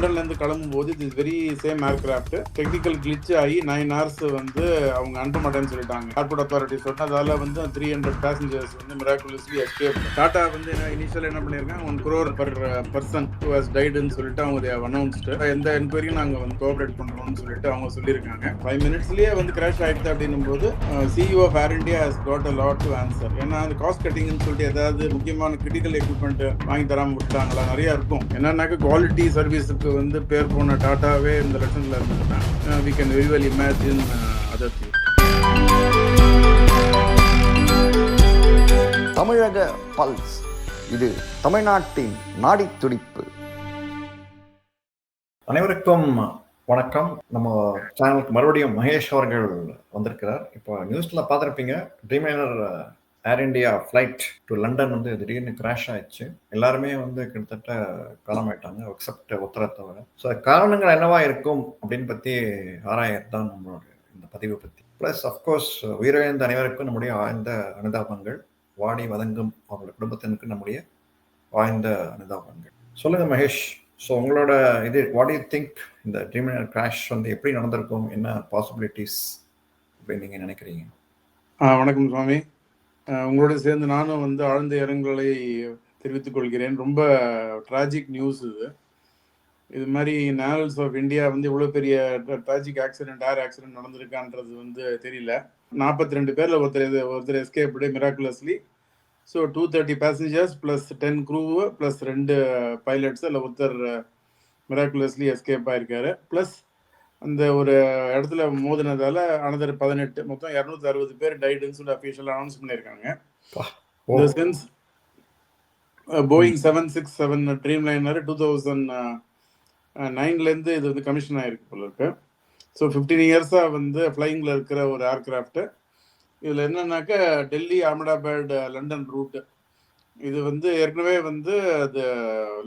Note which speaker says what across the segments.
Speaker 1: லண்டன்லேருந்து கிளம்பும் போது இது very same aircraft technical glitch ஆகி நைன் ஹவர்ஸ் வந்து அவங்க அனுப்ப மாட்டேன்னு சொல்லிட்டாங்க. ஏர்போர்ட் அத்தாரிட்டி சொன்னதால வந்து த்ரீ ஹண்ட்ரட் பேசஞ்சர்ஸ் வந்து மிராக்குலஸ்லி எஸ்கேப் டாடா வந்து இனிஷியல் என்ன பண்ணியிருக்காங்க? One crore per person to has டைடுன்னு சொல்லிட்டு அவங்க அனௌன்ஸ்டு எந்த என்கொயரியும் நாங்கள் வந்து கோஆப்ரேட் பண்ணுறோம்னு சொல்லிட்டு அவங்க சொல்லியிருக்காங்க. ஃபைவ் மினிட்ஸ்லேயே வந்து கிராஷ் ஆயிடுச்சு அப்படின்னும் போது CEO of Air has got a lot to answer ஏன்னா அந்த காஸ்ட் கட்டிங்னு சொல்லிட்டு ஏதாவது முக்கியமான கிரிட்டிக்கல் எக்யூப்மெண்ட் வாங்கி தராமல் விட்டாங்களா நிறைய இருக்கும். என்னன்னாக்க குவாலிட்டி சர்வீஸுக்கு வந்து பேர் போன டாட்டாவே இந்த லட்சத்தில் இருந்ததுன்னா we can very well imagine other thing
Speaker 2: தமிழக பல்ஸ். இது தமிழ்நாட்டின் நாடித் துடிப்பு
Speaker 3: அனைவருக்கும் வணக்கம். நம்ம சேனலுக்கு மறுபடியும் மகேஷ் அவர்கள் வந்திருக்கிறார். இப்போ நியூஸ்ல பார்த்துருப்பீங்க Dreamliner Air India flight to London வந்து திடீர்னு கிராஷ் ஆயிடுச்சு. எல்லாருமே வந்து கிட்டத்தட்ட காலமாயிட்டாங்க எக்ஸப்ட் உத்தர தவிர ஸோ காரணங்கள் என்னவா இருக்கும் அப்படின்னு பற்றி ஆராயறது தான் நம்மளோட இந்த பதிவை பற்றி ப்ளஸ் அஃப்கோர்ஸ் உயிரிழந்த அனைவருக்கும் நம்முடைய ஆழ்ந்த அனுதாபங்கள் வாடி வதங்கும் அவங்களோட குடும்பத்தினருக்கு நம்முடைய ஆழ்ந்த அனுதாபங்கள். சொல்லுங்க மகேஷ். ஸோ உங்களோட இது வாட் யூ திங்க் இந்த ட்ரீமினர் கிராஷ் வந்து எப்படி நடந்திருக்கும்? என்ன பாசிபிலிட்டிஸ் அப்படின்னு நீங்கள் நினைக்கிறீங்க?
Speaker 1: வணக்கம் சுவாமி. உங்களோட சேர்ந்து நானும் வந்து ஆழ்ந்த இரங்கலை தெரிவித்துக் கொள்கிறேன். ரொம்ப ட்ராஜிக் நியூஸ் இது. இது மாதிரி நேவல்ஸ் ஆஃப் இந்தியா வந்து இவ்வளோ பெரிய ட்ராஜிக் ஆக்சிடென்ட் ஏர் ஆக்சிடென்ட் நடந்திருக்கான்றது வந்து தெரியல. நாற்பத்தி ரெண்டு பேரில் ஒருத்தர் இது- ஒருத்தர் escaped miraculously so two thirty passengers plus ten crew plus ரெண்டு பைலட்ஸ் அதில் ஒருத்தர் மிராக்குலஸ்லி எஸ்கேப் ஆயிருக்காரு. ப்ளஸ் அந்த ஒரு இடத்துல மோதினதால அனதர் பதினெட்டு மொத்தம் இரநூத்தி அறுபது பேர் டைடுன்னு சொல்லி அஃபீஷியலாக அனௌன்ஸ் பண்ணியிருக்காங்க. இந்த since Boeing seven six seven Dreamliner two thousand நைன்லேருந்து இது வந்து கமிஷன் ஆயிருக்கு போல இருக்கு. ஸோ ஃபிஃப்டீன் இயர்ஸாக வந்து ஃப்ளைங்கில் இருக்கிற ஒரு ஏர்கிராஃப்ட் இதில் என்னன்னாக்க டெல்லி அகமதாபாத் லண்டன் ரூட்டு இது வந்து ஏற்கனவே வந்து அது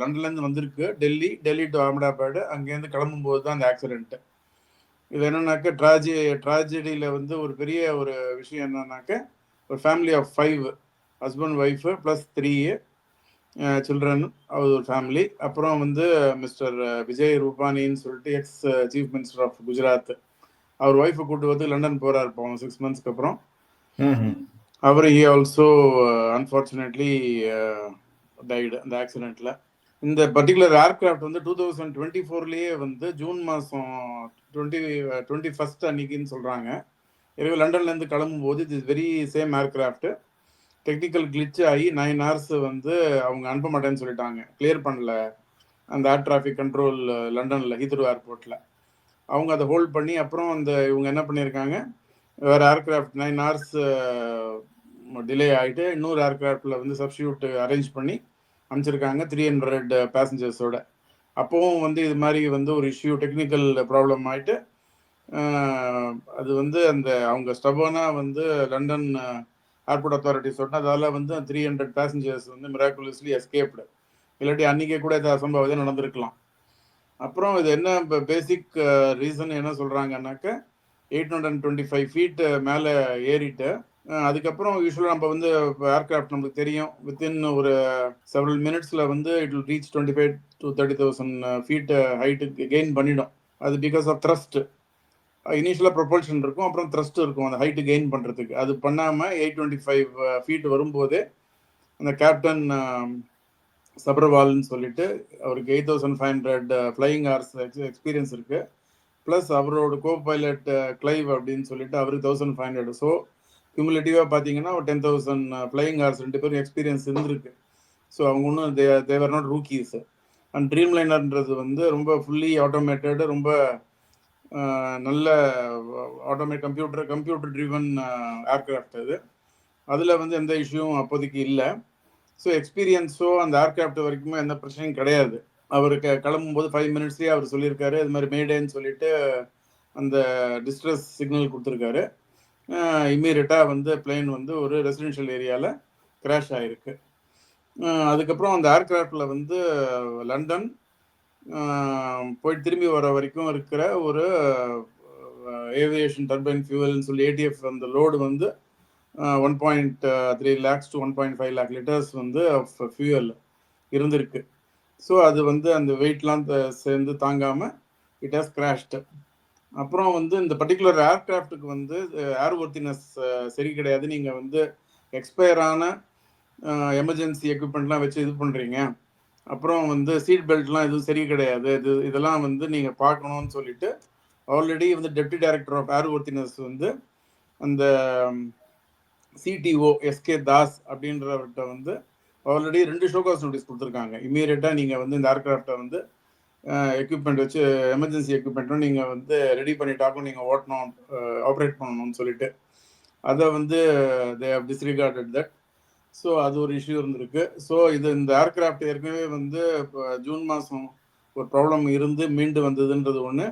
Speaker 1: லண்டன்லேருந்து வந்திருக்கு. டெல்லி டெல்லி டு அகமதாபாத் அங்கேருந்து கிளம்பும்போது தான் அந்த ஆக்சிடென்ட் இது என்னன்னாக்க ட்ராஜி ட்ராஜடியில் வந்து ஒரு பெரிய ஒரு விஷயம் என்னன்னாக்க ஒரு family of five husband wife plus three children அது ஒரு ஃபேமிலி அப்புறம் வந்து மிஸ்டர் விஜய் ரூபானின்னு சொல்லிட்டு ex chief minister of Gujarat. அவர் ஒய்ஃபை கூட்டு வந்து லண்டன் போகிறார் போவோம் சிக்ஸ் மந்த்ஸ்க்கு அப்புறம். அவர் ஹி ஆல்சோ அன்ஃபார்ச்சுனேட்லி டைடு அந்த ஆக்சிடெண்ட்ல இந்த பர்டிகுலர் ஏர்கிராஃப்ட் வந்து டூ தௌசண்ட் டுவெண்ட்டி ஃபோர்லேயே வந்து ஜூன் மாதம் டுவெண்ட்டி டுவெண்ட்டி ஃபஸ்ட் அன்னைக்குன்னு சொல்கிறாங்க எனவே லண்டன்லேருந்து கிளம்பும்போது இது very same aircraft technical glitch ஆகி நைன் ஹவர்ஸ் வந்து அவங்க அனுப்ப மாட்டேன்னு சொல்லிட்டாங்க. கிளியர் பண்ணல. அந்த ஏர் டிராஃபிக் கண்ட்ரோல் லண்டனில் ஹீத்ரோ ஏர்போர்ட்டில் அவங்க அதை ஹோல்ட் பண்ணி அப்புறம் அந்த இவங்க என்ன பண்ணியிருக்காங்க? வேறு ஏர்கிராஃப்ட் நைன் ஹவர்ஸ் டிலே ஆகிட்டு இன்னொரு ஏர்கிராஃப்டில் வந்து சப்ஸ்டியூட் அரேஞ்ச் பண்ணி அனுப்பிச்சிருக்காங்க. த்ரீ ஹண்ட்ரட் பேசஞ்சர்ஸோட அப்போவும் வந்து இது மாதிரி வந்து ஒரு இஷ்யூ டெக்னிக்கல் ப்ராப்ளம் ஆகிட்டு அது வந்து அந்த அவங்க ஸ்டபனாக வந்து லண்டன் ஏர்போர்ட் அத்தாரிட்டி சொன்னதால வந்து த்ரீ ஹண்ட்ரட் பேசஞ்சர்ஸ் வந்து மிராக்குலஸ்லி எஸ்கேப்டு இல்லாட்டி அன்றைக்கே கூட இது அசம்பாவதே நடந்திருக்கலாம். அப்புறம் இது என்ன இப்போ பேசிக் ரீசன் என்ன சொல்கிறாங்கன்னாக்க eight hundred and twenty five feet மேலே ஏறிட்டு அதுக்கப்புறம் யூஸ்வலாக நம்ம வந்து ஏர்கிராஃப்ட் நமக்கு தெரியும். வித்தின் ஒரு செவரல் மினிட்ஸில் வந்து it will reach twenty five to thirty thousand feet height gain பண்ணிடும். அது பிகாஸ் ஆஃப் த்ரஸ்ட் இனிஷியலாக ப்ரொபல்ஷன் இருக்கும் அப்புறம் த்ரஸ்ட் இருக்கும். அந்த ஹைட்டு கெயின் பண்ணுறதுக்கு அது பண்ணாமல் எயிட் டுவெண்ட்டி ஃபைவ் ஃபீட் வரும்போது அந்த கேப்டன் um, சப்ரவால்னு சொல்லிட்டு அவருக்கு eight thousand five hundred flying hours experience இருக்குது ப்ளஸ் அவரோட கோ பைலட் கிளைவ் அப்படின்னு சொல்லிட்டு அவருக்கு தௌசண்ட் ஃபைவ் ஹண்ட்ரட் ஸோ கியூமுலேட்டிவாக பார்த்தீங்கன்னா ஒரு டென் தௌசண்ட் ஃப்ளையிங் ஹார்ஸ் ரெண்டு பேரும் எக்ஸ்பீரியன்ஸ் இருந்திருக்கு. ஸோ அவங்க ஒன்றும் they they're not rookies and dream லைனர்ன்றது வந்து ரொம்ப ஃபுல்லி ஆட்டோமேட்டடு ரொம்ப uh, நல்ல automate computer computer driven aircraft அது. அதில் வந்து எந்த இஷ்யூவும் அப்போதைக்கு இல்லை. ஸோ எக்ஸ்பீரியன்ஸோ அந்த ஏர்கிராஃப்ட் வரைக்குமே எந்த பிரச்சனையும் கிடையாது. அவருக்கு கிளம்பும்போது ஃபைவ் மினிட்ஸ்லேயே அவர் சொல்லியிருக்காரு. இது மாதிரி மேடேன்னு சொல்லிட்டு அந்த டிஸ்ட்ரெஸ் சிக்னல் கொடுத்துருக்காரு. இம்மீடியட்டாக வந்து பிளேன் வந்து ஒரு ரெசிடென்ஷியல் ஏரியாவில் கிராஷ் ஆகிருக்கு அதுக்கப்புறம் அந்த ஏர்கிராஃப்டில் வந்து லண்டன் அஹ், போய் திரும்பி வர வரைக்கும் இருக்கிற ஒரு ஏவியேஷன் டர்பைன் ஃபியூவல்னு சொல்லி ஏடிஎஃப் அந்த லோடு வந்து one point three lakhs to one point five lakh liters வந்து ஆஃப் ஃபியூவல் இருந்திருக்கு. ஸோ அது வந்து அந்த வெயிட்லாம் சேர்ந்து தாங்காமல் இட் ஹாஸ் கிராஷ்டு அப்புறம் வந்து இந்த பர்டிகுலர் ஏர்கிராஃப்ட்டுக்கு வந்து ஏர் ஒர்த்தினஸ் சரி கிடையாது. நீங்கள் வந்து எக்ஸ்பயரான எமர்ஜென்சி எக்யூப்மெண்ட்லாம் வச்சு இது பண்ணுறீங்க அப்புறம் வந்து சீட் பெல்ட்லாம் எதுவும் சரி கிடையாது. இது இதெல்லாம் வந்து நீங்கள் பார்க்கணும்னு சொல்லிட்டு ஆல்ரெடி வந்து deputy director of airworthiness வந்து அந்த சிடிஓ எஸ்கே தாஸ் அப்படின்றவர்கிட்ட வந்து ஆல்ரெடி ரெண்டு ஷோகாஸ் நோட்டீஸ் கொடுத்துருக்காங்க. இமீடியட்டாக நீங்கள் வந்து இந்த ஏர்கிராஃப்டை வந்து எக்யூப்மெண்ட் வச்சு எமர்ஜென்சி எக்யூப்மெண்ட்டும் நீங்கள் வந்து ரெடி பண்ணிட்டாக்கும் நீங்கள் ஓட்டணும் ஆப்ரேட் பண்ணணும்னு சொல்லிட்டு. அதை வந்து they have disregarded that so அது ஒரு இஷ்யூ இருந்திருக்கு. ஸோ இது இந்த ஏர்கிராஃப்ட் ஏற்கனவே வந்து இப்போ ஜூன் மாதம் ஒரு ப்ராப்ளம் இருந்து மீண்டு வந்ததுன்றது ஒன்று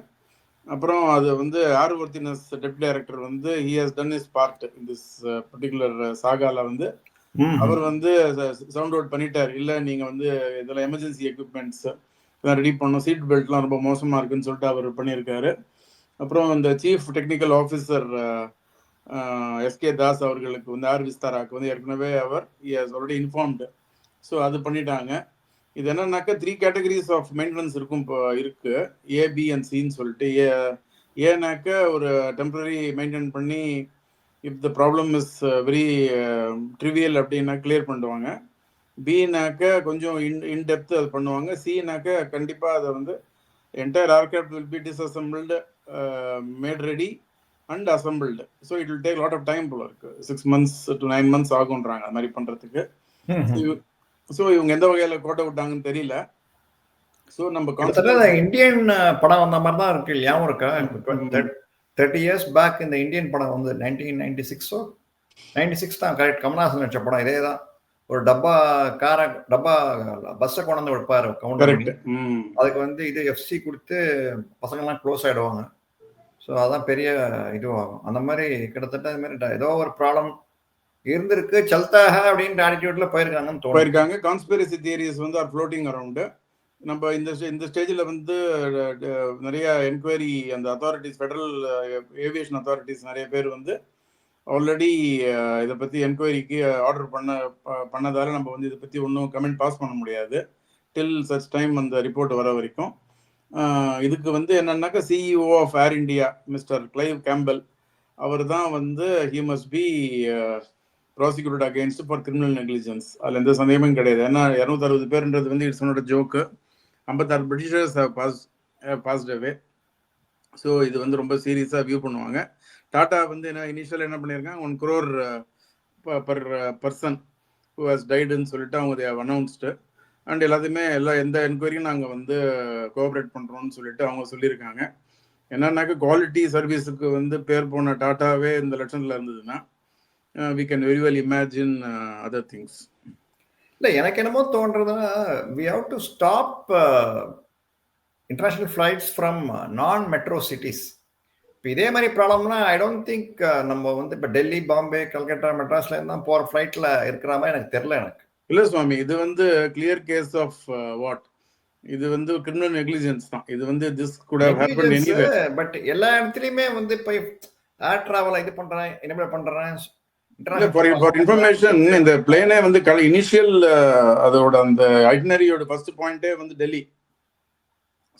Speaker 1: அப்புறம் அது வந்து ஏர் ஒர்த்தினஸ் டெப்டி டைரக்டர் வந்து he has done his part in this particular சாகால வந்து. அவர் வந்து சவுண்ட் அவுட் பண்ணிட்டார். இல்லை நீங்கள் வந்து இதில் எமர்ஜென்சி எக்யூப்மெண்ட்ஸ் ரெடி பண்ணோம் சீட் பெல்ட்லாம் ரொம்ப மோசமாக இருக்குன்னு சொல்லிட்டு அவர் பண்ணியிருக்காரு. அப்புறம் இந்த chief technical officer SK Das அவர்களுக்கு வந்து ஆர் விஸ்தாராக்கு வந்து ஏற்கனவே அவர் ஆல்ரெடி இன்ஃபார்ம்டு ஸோ அது பண்ணிட்டாங்க. இது என்னன்னாக்கா த்ரீ கேட்டகரிஸ் ஆஃப் மெயின்டெனன்ஸ் இருக்கும் இப்போ இருக்கு. ஏ பி அண்ட் சின்னு சொல்லிட்டு. ஏ ஏனாக்க ஒரு டெம்பரரி மெயின்டைன் பண்ணி if the problem is very trivial அப்படின்னா கிளியர் பண்ணுவாங்க பினாக்க கொஞ்சம் இன் இன்டெப்த் அது பண்ணுவாங்க. சினாக்க கண்டிப்பாக அதை வந்து entire aircraft will be disassembled made ready and assembled so it will take lot of time போல இருக்கு. Six months to nine months ஆகுன்றாங்க அது மாதிரி பண்ணுறதுக்கு ஸோ இவங்க எந்த வகையில் கோட்டை விட்டாங்கன்னு தெரியல. ஸோ நம்ம
Speaker 3: இந்தியன் படம் வந்த மாதிரி தான் இருக்கு. ஞாபகம் இருக்கா? தேர்ட்டி இயர்ஸ் பேக் இந்த இந்தியன் படம் வந்து நைன்டீன் நைன்டி சிக்ஸோ நைன்டி சிக்ஸ் தான் கரெக்ட் கமல்ஹாசன் நடிச்ச படம் இதே தான் ஒரு டப்பா காரை டப்பா பஸ்ஸை கொண்டு வந்து வைப்பாரு கவுண்டர் அதுக்கு வந்து இது எஃப்சி கொடுத்து பசங்கள்லாம் க்ளோஸ் ஆகிடுவாங்க ஸோ அதான் பெரிய இதுவாகும். அந்த மாதிரி கிட்டத்தட்ட அது மாதிரி ஏதோ ஒரு ப்ராப்ளம் இருந்திருக்கு சல்தாக அப்படின்ற ஆட்டிடியூட்ல போயிருக்காங்கன்னு
Speaker 1: போயிருக்காங்க. கான்ஸ்பிரசி தியரிஸ் வந்து ஆர் ஃப்ளோட்டிங் அரவுண்டு நம்ம இந்த இந்த ஸ்டேஜில் வந்து நிறைய என்கொயரி அந்த அத்தாரிட்டிஸ் ஃபெடரல் ஏவியேஷன் அத்தாரிட்டிஸ் நிறைய பேர் வந்து ஆல்ரெடி இதை பற்றி என்கொயரிக்கு ஆர்டர் பண்ண பண்ணதால் நம்ம வந்து இதை பற்றி ஒன்றும் கமெண்ட் பாஸ் பண்ண முடியாது. டில் சச் டைம் அந்த ரிப்போர்ட் வர வரைக்கும். இதுக்கு வந்து என்னன்னாக்கா CEO of Air India mister Clive Campbell அவர் தான் வந்து he must be prosecuted against for criminal negligence அதில் எந்த சந்தேகமும் கிடையாது. ஏன்னா இரநூத்தறுபது பேருன்றது பேர்ன்றது வந்து இட்ஸ் ஒன்னோட ஜோக்கு ஐம்பத்தாறு Britishers pass passed away so இது வந்து ரொம்ப சீரியஸாக வியூ பண்ணுவாங்க. டாட்டா வந்து என்ன இனிஷியல் என்ன பண்ணியிருக்காங்க? One crore per person who has டைடுன்னு சொல்லிட்டு அவங்க தேவ் அனௌன்ஸ்டு அண்ட் எல்லாத்தையுமே எல்லா எந்த என்கொயரியும் நாங்கள் வந்து கோஆப்ரேட் பண்ணுறோம்னு சொல்லிட்டு அவங்க சொல்லியிருக்காங்க. என்னன்னாக்க குவாலிட்டி சர்வீஸுக்கு வந்து பேர் போன டாட்டாவே இந்த லட்சத்தில் இருந்ததுன்னா we can very well imagine other things
Speaker 3: இல்லை எனக்கு என்னமோ தோன்றதுன்னா we have to stop international flights from non metro cities இப்போ இதே மாதிரி ப்ராப்ளம்லாம் ஐ டோன்ட் திங்க் நம்ம வந்து இப்போ டெல்லி பாம்பே கல்கட்டா மெட்ராஸ்ல இருந்தால் போகிற ஃப்ளைட்டில் இருக்கிற மாதிரி எனக்கு தெரில எனக்கு.
Speaker 1: இல்லை சுவாமி இது வந்து கிளியர் கேஸ் ஆஃப் வாட் இது வந்து கிரிமினல் நெக்லிஜென்ஸ் தான். இது வந்து திஸ் கூட ஹேப்பன் எனிவே
Speaker 3: பட் எல்லா இடத்துலயுமே வந்து இப்போ ஏர் டிராவல் இது பண்றேன் இனிமேல் பண்றேன்.
Speaker 1: ஃபார் இன்ஃபர்மேஷன் இந்த பிளேனே வந்து இனிஷியல் அதோட அந்த ஐட்னரியோட ஃபர்ஸ்ட் பாயிண்டே வந்து Delhi.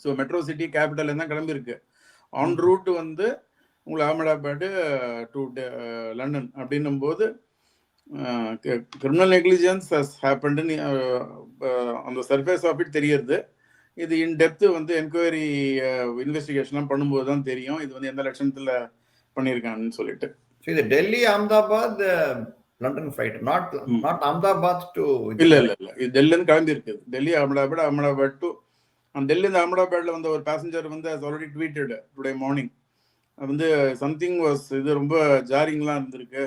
Speaker 1: So metro city capital தான் கிளம்பியிருக்கு ஆன் ரூட் வந்து உங்களுக்கு அகமதாபாடு டு லண்டன் அப்படின்னும் போது கிரிமினல் நெக்லிஜென்ஸ் ஹஸ் ஹேப்பன்டு அந்த சர்ஃபேஸ் ஆஃப் இட் தெரியறது. இது இன் டெப்த் வந்து என்கொயரி இன்வெஸ்டிகேஷன்லாம் பண்ணும்போது தான் தெரியும். இது வந்து எந்த லட்சணத்தில் பண்ணியிருக்காங்கன்னு சொல்லிட்டு.
Speaker 3: இது Delhi Ahmedabad London flight not not Ahmedabad to
Speaker 1: இல்ல இல்ல இல்ல. இது டெல்லிருந்து கிளம்பி இருக்குது. டெல்லி அகமதாபாத் அகமதாபாத் டு டெல்லிருந்து அகமதாபாத்ல வந்த ஒரு பேசஞ்சர் வந்து ஆல்ரெடி ட்வீட்டட் டுடே மார்னிங் வந்து சம்திங் வாஸ் இது ரொம்ப ஜாரிங்லாம் இருந்திருக்கு.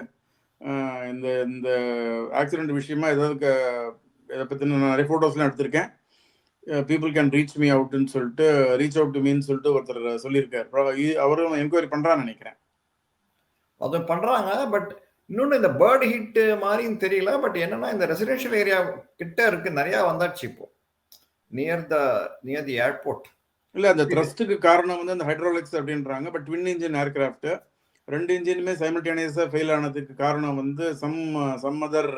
Speaker 1: இந்த இந்த ஆக்சிடென்ட் விஷயமா ஏதாவது இதை பற்றி நான் நிறைய ஃபோட்டோஸ்லாம் எடுத்திருக்கேன். பீப்புள் கேன் ரீச் மீ அவுட்னு சொல்லிட்டு ரீச் அவுட் டு மீன்னு சொல்லிட்டு ஒருத்தர் சொல்லியிருக்காரு. அவரும் என்கொயரி பண்ணுறான்னு நினைக்கிறேன்.
Speaker 3: அது பண்ணுறாங்க பட் இன்னொன்று இந்த பேர்டு ஹிட் மாதிரியும் தெரியல பட் என்னன்னா இந்த ரெசிடென்ஷியல் ஏரியா கிட்ட இருக்கு நிறையா வந்தாச்சு இப்போ. Near the near the airport
Speaker 1: இல்ல அந்த த்ரஸ்ட்டுக்கு காரணம் வந்து அந்த ஹைட்ரோலிக்ஸ் அப்படின்றாங்க. பட் ட்வின் இன்ஜின் ஏர்கிராஃப்ட் ரெண்டு இன்ஜினுமே சைமல்டேனியஸாக ஃபெயில் ஆனதுக்கு காரணம் வந்து some some other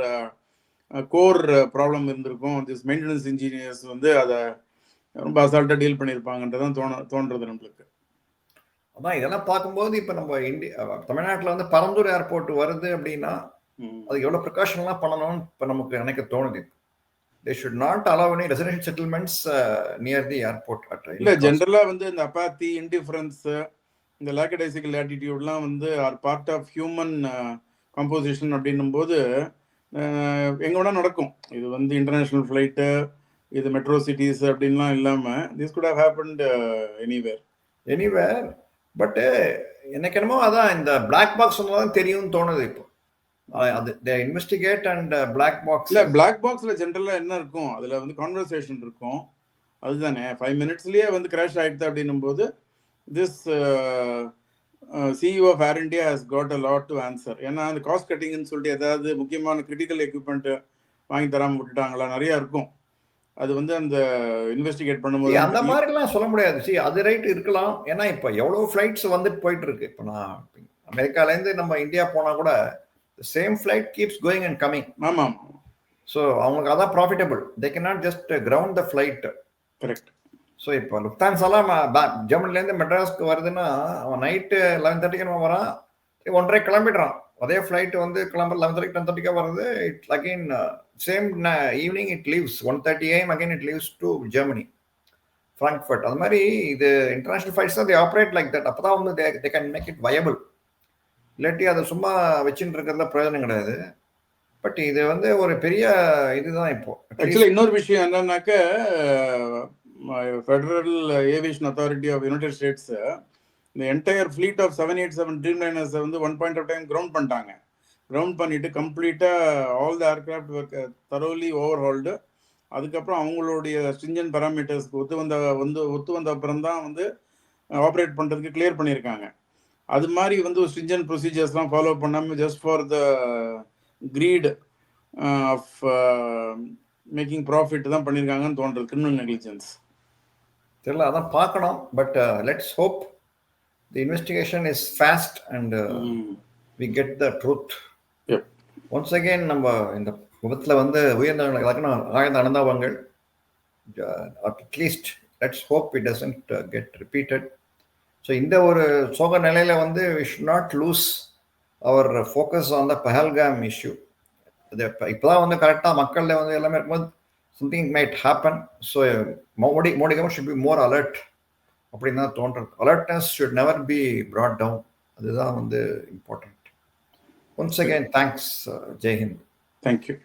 Speaker 1: core problem இருந்திருக்கும். திஸ் மெயின்டெனன்ஸ் இன்ஜினியர்ஸ் வந்து அதை ரொம்ப அசால்ட்டாக டீல் பண்ணியிருப்பாங்கன்றதான் தோண தோன்றது நம்மளுக்கு.
Speaker 3: அதான் இதெல்லாம் பார்க்கும்போது இப்போ நம்ம இந்தியா தமிழ்நாட்டில் வந்து பரந்தூர் ஏர்போர்ட் வருது அப்படின்னா. அதுக்கு எவ்வளோ ப்ரிகாஷன்லாம் பண்ணணும்னு இப்போ நமக்கு நினைக்க தோணுது. They should not allow any residential settlements near the airport
Speaker 1: இல்ல ஜென்ரலா வந்து இந்த அப்பாத்தி இன்டிஃபரன்ஸ் இந்த லேக்கடைசிக்கல் ஆட்டிடியூட்லாம் வந்து are part of human composition அப்படின்னும் போது அஹ், எங்க வேணா நடக்கும். இது வந்து இன்டர்நேஷனல் ஃப்ளைட்டு இது மெட்ரோ சிட்டிஸ் அப்படின்லாம் இல்லாம this could have happened anywhere
Speaker 3: anywhere but எனக்கு என்னமோ அதான் இந்த பிளாக் பாக்ஸ் தான் தெரியும்னு தோணுது இப்போ. இன்வெஸ்டிகேட் அண்ட் பிளாக் பாக்ஸ்
Speaker 1: இல்ல பிளாக் பாக்ஸ்ல ஜென்ரலா என்ன இருக்கும்? அதுல வந்து கான்வர்சேஷன் இருக்கும். அதுதானே. ஃபைவ் மினிட்ஸ்லயே வந்து கிராஷ் ஆயிடுது அப்படின்னும் போது this CEO of Air India has got a lot to answer ஏன்னா அந்த காஸ்ட் கட்டிங்னு சொல்லிட்டு ஏதாவது முக்கியமான கிரிட்டிக்கல் எக்யூப்மெண்ட் வாங்கி தராம விட்டுட்டாங்களா? நிறைய இருக்கும். அது வந்து அந்த இன்வெஸ்டிகேட் பண்ணும்போது
Speaker 3: அந்த மாதிரிலாம் சொல்ல முடியாது. சி அது ரைட் இருக்கலாம். ஏன்னா இப்போ எவ்வளோ ஃப்ளைட்ஸ் வந்துட்டு போயிட்டு இருக்கு. இப்போ நான் அமெரிக்காலேருந்து நம்ம இந்தியா போனால் கூட same flight keeps going and coming
Speaker 1: ஆமா ஆமா
Speaker 3: ஸோ அவங்களுக்கு அதான் profitable they can not just ground the flight
Speaker 1: correct
Speaker 3: so இப்போ லுப்தான்ஸெல்லாம் ஜெர்மனிலேருந்து மெட்ராஸ்க்கு வருதுன்னா அவன் நைட்டு லெவன் தேர்ட்டிக்கு நம்ம வரான். ஒன்றரை கிளம்பிடுறான். அதே ஃப்ளைட் வந்து கிளம்புற லெவன் தேர்ட்டி டென் தேர்ட்டிக்காக வருது. It again same evening it leaves one thirty AM again it leaves to Germany Frankfurt அது மாதிரி இது இன்டர்நேஷனல் ஃப்ளைட்ஸ் தான் ஆப்ரேட் லைக் தட் அப்போ தான் வந்து they they can make it viable இல்லாட்டி அதை சும்மா வச்சுட்டு இருக்கிறதுல பிரயோஜனம் கிடையாது. பட் இது வந்து ஒரு பெரிய இதுதான் இப்போ.
Speaker 1: ஆக்சுவலி இன்னொரு விஷயம் என்னன்னாக்க Federal Aviation Authority of United States இந்த entire fleet of seven eight seven dream லைனர்ஸை வந்து one point of time ground பண்ணிட்டாங்க. கிரவுண்ட் பண்ணிட்டு கம்ப்ளீட்டாக all the aircraft thoroughly overhauled அதுக்கப்புறம் அவங்களுடைய ஸ்ட்ரிஞ்சன் பேராமீட்டர்ஸ்க்கு ஒத்து வந்த வந்து ஒத்து வந்த அப்புறம் தான் வந்து ஆப்ரேட் பண்ணுறதுக்கு கிளியர் பண்ணியிருக்காங்க. அது மாதிரி வந்து ஸ்ட்ரிஞ்சன் ப்ரொசீஜர்ஸ்லாம் ஃபாலோ பண்ணாமல் just for the greed of making profit தான் பண்ணியிருக்காங்கன்னு தோன்றது கிரிமினல் நெக்லிஜென்ஸ்
Speaker 3: தெரியல அதான் பார்க்கணும். But let's hope the investigation is fast and we get the truth. Once again நம்ம இந்த விபத்தில் வந்து உயர்ந்த ஆழ்ந்த அனுதாபங்கள். At least let's hope it doesn't get repeated so இந்த ஒரு சோக நிலையில வந்து we should not lose our focus on the Pahalgam issue அது இப்போ இப்போதான் வந்து கரெக்டாக மக்களில் வந்து எல்லாமே இருக்கும்போது something might happen so Modi Modi government should be more alert அப்படின்னு தான் தோன்றது alertness should never be brought down அதுதான் வந்து important once again thanks Jai Hind
Speaker 1: thank you